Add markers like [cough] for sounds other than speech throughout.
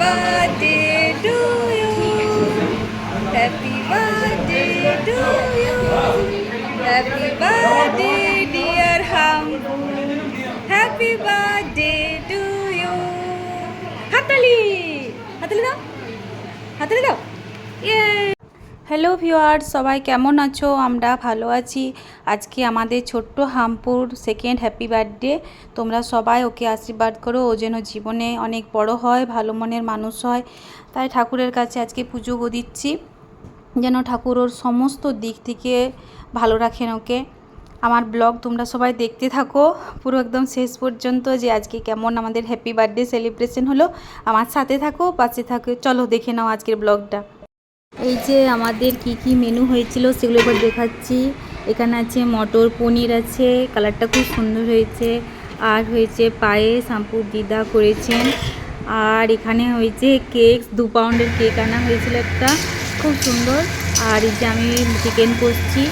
birthday to you. Happy birthday to you. Happy birthday, dear Hambu. Happy birthday to you. হাততালি হাততালি দাও হাততালি দাও ইয়ে হ্যালো ভিউয়ার সবাই কেমন আছো? আমরা ভালো আছি। আজকে আমাদের ছোট্ট হামপুর সেকেন্ড হ্যাপি বার্থডে তোমরা সবাই ওকে আশীর্বাদ করো, ও যেন জীবনে অনেক বড় হয়, ভালো মনের মানুষ হয়। তাই ঠাকুরের কাছে আজকে পুজো দিচ্ছি, যেন ঠাকুর ওর সমস্ত দিক থেকে ভালো রাখেন ওকে। আমার ব্লগ তোমরা সবাই দেখতে থাকো, পুরো একদম শেষ পর্যন্ত যে আজকে কেমন আমাদের হ্যাপি বার্থডে সেলিব্রেশন হলো। আমার সাথে থাকো, পাশে থাকো, চলো দেখে নাও আজকের ব্লগটা। এই যে আমাদের কি কি মেনু হয়েছিল সেগুলো এবার দেখাচ্ছি। এখানে আছে মটর পনির আছে, কালারটা খুব সুন্দর হয়েছে। আর হয়েছে পায়েস শাম্পুর দিদা করেছেন। আর এখানে হয়েছে কেক দু পাউন্ডের কেক আনা হয়েছিল একটা। খুব সুন্দর। আর এই যে আমি চিকেন করছি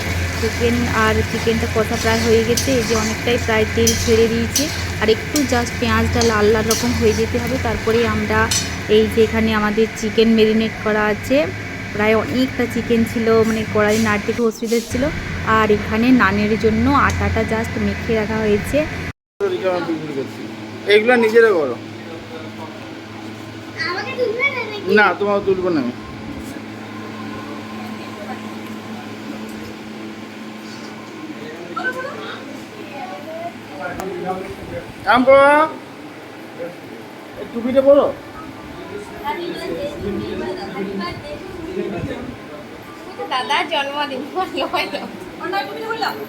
চিকেন আর চিকেনটা কষা প্রায় হয়ে গেছে। এই যে অনেকটাই প্রায় তেল ছেড়ে দিয়েছে। আর একটু জাস্ট পেঁয়াজটা লাল লাল রকম হয়ে যেতে হবে। তারপরে আমরা এই যে এখানে আমাদের চিকেন মেরিনেট করা আছে। প্রায় অনেকটা চিকেন ছিল মানে কড়াই নাড়তে খুব অসুবিধা ছিল আর এখানে নানের জন্য আটাটা জাস্ট মেখে রাখা হয়েছে। নিজেরা করো। আমাকে তুলবে না নাকি না? তোমাকে তুলবো না আমি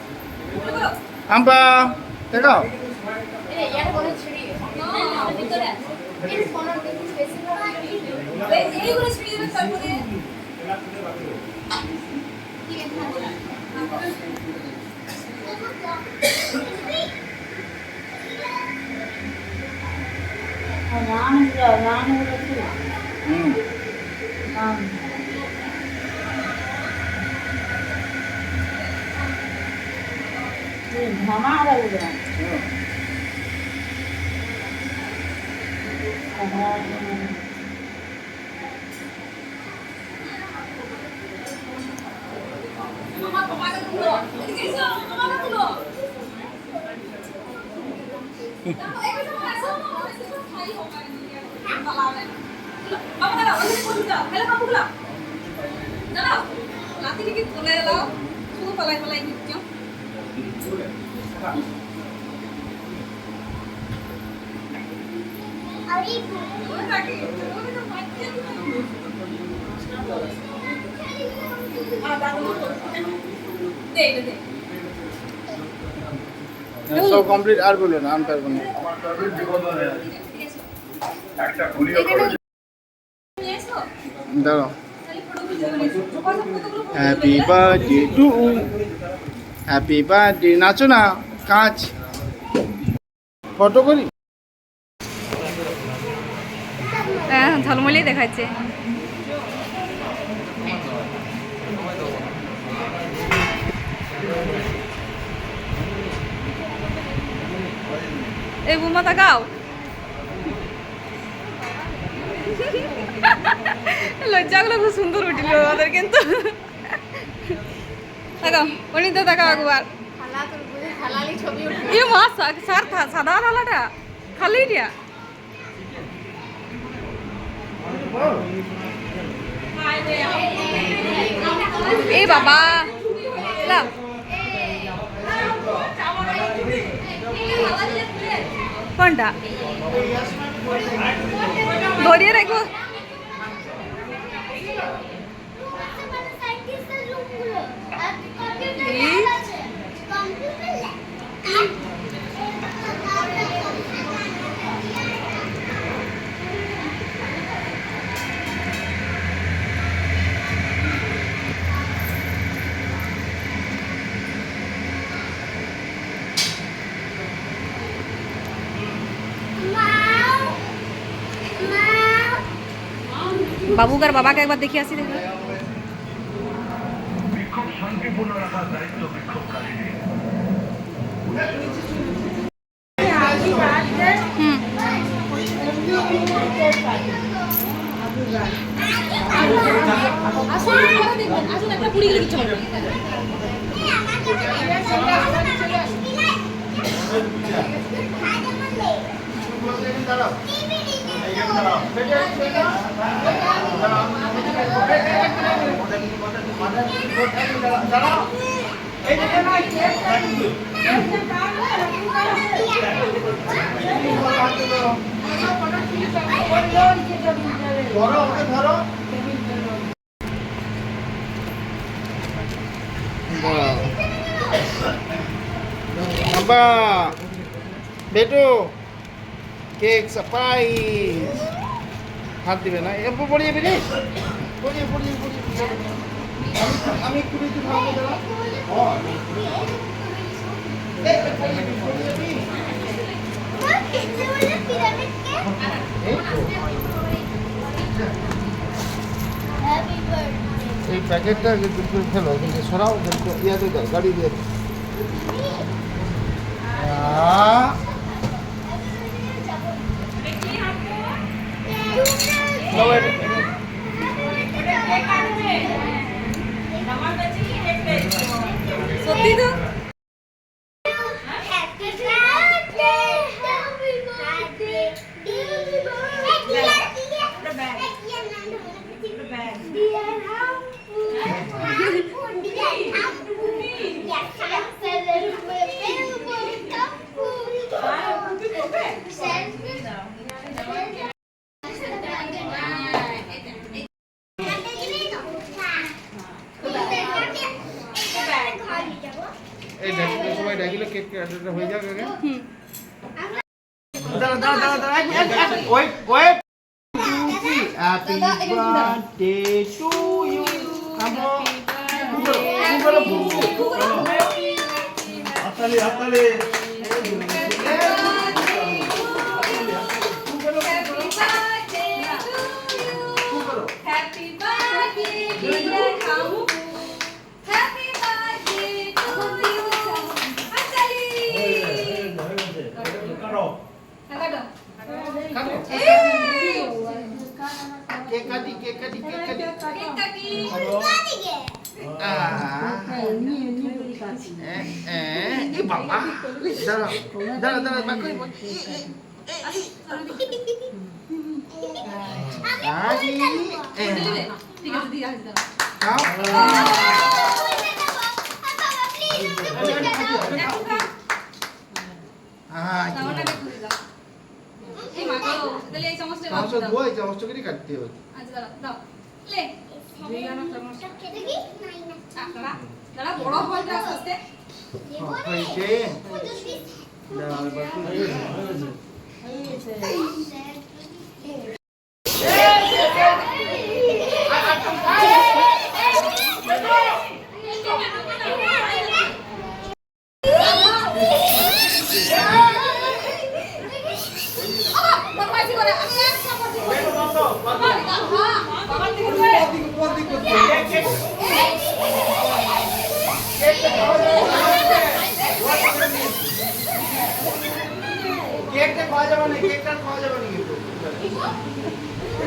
কাম্প এই টুপিটা পরো দাদা জন্মদিন কাম্পা দেখাও হুম আরে সব কমপ্লিট আর বলো না আমি পারব না। দাঁড়াও। Happy birthday to happy birthday নাচো না কাঁচ ফটো করি হ্যাঁ ঝলমলেই দেখাচ্ছে। এই বুমা তাকাও। লজ্জাগুলো খুব সুন্দর উঠিল ওদের কিন্তু। তাকাও উনি তো তাকাও একবার। ইয়ে মা সার সাদা থালাটা, খালি দিয়া। এই বাবা, লাও। কোনটা? ধরিয়ে রাখব কম্পিউটার এই? আছে কম্পিউটার মাও মাও বাবুক আর বাবাকে একবার দেখে আসি দেখি বিক্ষোভ শান্তিপূর্ণ রাখার দায়িত্ব বিক্ষোভকারীদের। দাঁড়াও দাঁড়াও বেটু কেক সারপ্রাইজ হাত দিবে না এরপর পড়িয়ে আমি- একটু একটু এই, প্যাকেটটা কিন্তু ফেলো কিন্তু সরাও কিন্তু ইয়াতে দাও গাড়ি দিয়ে দাও। আহ, দাও এটা। সত্যি তো Happy birthday. Happy birthday. Dear Hampu. Hampu, dear Hampu. Yes, I'm celebrating এই ডাকিলে সবাই ডাকিলে কেক কাটাটা হয়ে যাবে আগে। এক এক কাটো এই। কেক কাটি কেক কাটি কেক কাটি কেক কাটি। আহ এ এ এ বাবা দাঁড়া দাঁড়া দাঁড়া বাকই আজি এ দিলে? ঠিক আছে, দিয়ে আসি দাঁড়া। খাও এখন খা। আজ সামানটাকে খুলে দাও। এই মা গো, তাহলে এই চামচটা বাদ চামচ দাও। ধোয় চামচ করে কাটতে হবে আচ্ছা, দাঁড়া, দাও। লে। আহ, দাঁড়া। দাঁড়া, বড় হলটা আস্তে আস্তে। হয়েছে দাও এবার তুই আহ, বদমাইশি করে। আমি একটা করছি। বাবা, হ্যাঁ, বাবার দিকে ঘুরে। কেকটা খাওয়া যাবে না কেকটা খাওয়া যাবে না কিন্তু এবার বন্ধ করে দে, এবার রাখো, এবার রাখো, রাখো, রাখো, এবার রাখো। তুমি উপর দিয়ে ওই দিকে ওই দিকে করে দাও।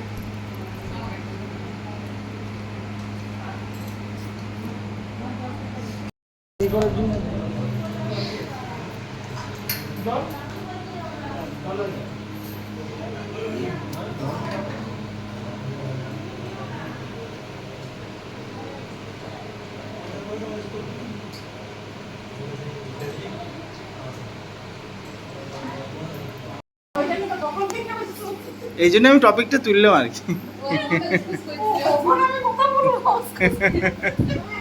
করার জন্য। এই জন্য আমি টপিকটা তুললাম আর কি। [laughs]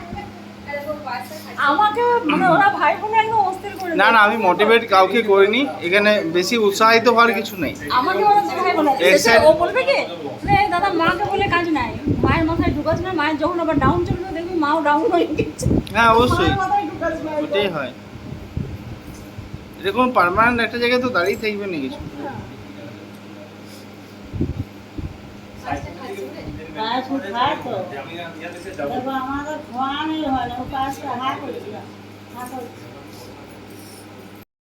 আমাকে মানে ওরা ভাই বোন একদম অস্থির করে না না আমি মোটিভেট কাউকে করিনি। এখানে বেশি উৎসাহিত হওয়ার কিছু নেই। আমাকে ওরা দেখাই বলে Excited- ও বলবে কি দাদা মাকে বলে কাজ নাই। মায়ের মাথায় ঢুকাচ্ছে না মায়ের যখন আবার ডাউন চলবে দেখবি মাও ডাউন হয়ে গেছে। হ্যাঁ অবশ্যই। ওটাই হয়। এরকম পার্মানেন্ট একটা জায়গায় তো দাঁড়িয়ে থাকবে না কিছু আমি ইয়াতে যাব আমাদের খোয়ানোই হয় না কাজটা হা করেছিল হা করেছিল